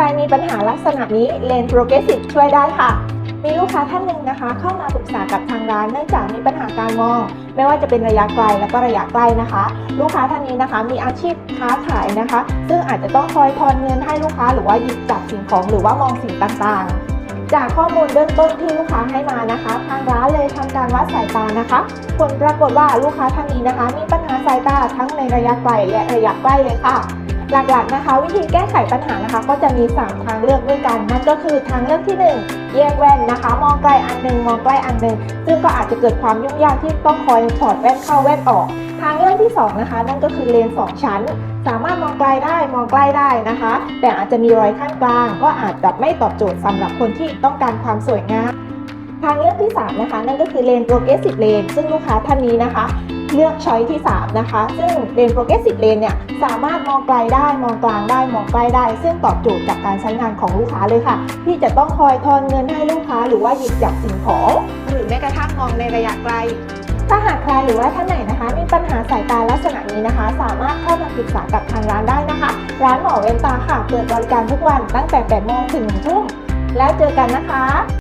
รมีปัญหาลักษณะนี้เลนโปรเกรส i ฟช่วยได้ค่ะ มีลูกค้าท่านหนึ่งนะคะ เข้ามาปรึกษากับทางร้านเนื่องจากมีปัญหาการมอง ไม่ว่าจะเป็นระยะไกลและก็ระยะใกล้นะคะ ลูกค้าท่านนี้นะคะ มีอาชีพค้าขายนะคะ ซึ่งอาจจะต้องคอยทอนเงินให้ลูกค้าหรือว่าหยิบจับสิ่งของหรือว่ามองสิ่งต่างๆจากข้อมูลเบื้องต้นที่ลูกค้าให้มานะคะ ทางร้านเลยทำการวัดสายตานะคะ ผลปรากฏว่าลูกค้าท่านนี้นะคะ มีปัญหาสายตาทั้งในระยะไกลและระยะใกล้เลยค่ะ หลักๆนะคะ วิธีแก้ไขปัญหานะคะ ก็จะมี 3 ทางเลือกด้วยกัน นั่นก็คือทางเลือกที่ 1 แยกแว่นนะคะ มองไกลอันหนึ่งมองใกล้อันหนึ่งซึ่งก็อาจจะเกิดความยุ่งยากที่ต้องคอยถอดแว่นเข้าแว่นออก ทางเลือกที่ 2 นะคะ นั่นก็คือเลนส์2ชั้น สามารถมองไกลได้มองใกล้ได้นะคะ แต่อาจจะมีรอยขั้นกลาง ก็อาจจะไม่ตอบโจทย์สำหรับคนที่ต้องการความสวยงามทางเลือกที่ 3 นะคะ นั่นก็คือเลน progressive lane ซึ่งลูกค้าท่านนี้นะคะ เลือกช้อยที่ 3 นะคะ ซึ่งเลน progressive lane เนี่ยสามารถมองไกลได้มองกลางได้มองใกล้ได้ ซึ่งตอบโจทย์จากการใช้งานของลูกค้าเลยค่ะ ที่จะต้องคอยทอนเงินให้ลูกค้าหรือว่าหยิบจับสิ่งของ หรือแม้กระทั่งมองในระยะไกลถ้าหากใครหรือว่าท่านไหนนะคะ มีปัญหาสายตาลักษณะนี้นะคะ สามารถเข้ามาปรึกษากับทางร้านได้นะคะ ร้านหมอเวนตาค่ะเปิดบริการทุกวันตั้งแต่8โมงถึง1ทุ่มแล้วเจอกันนะคะ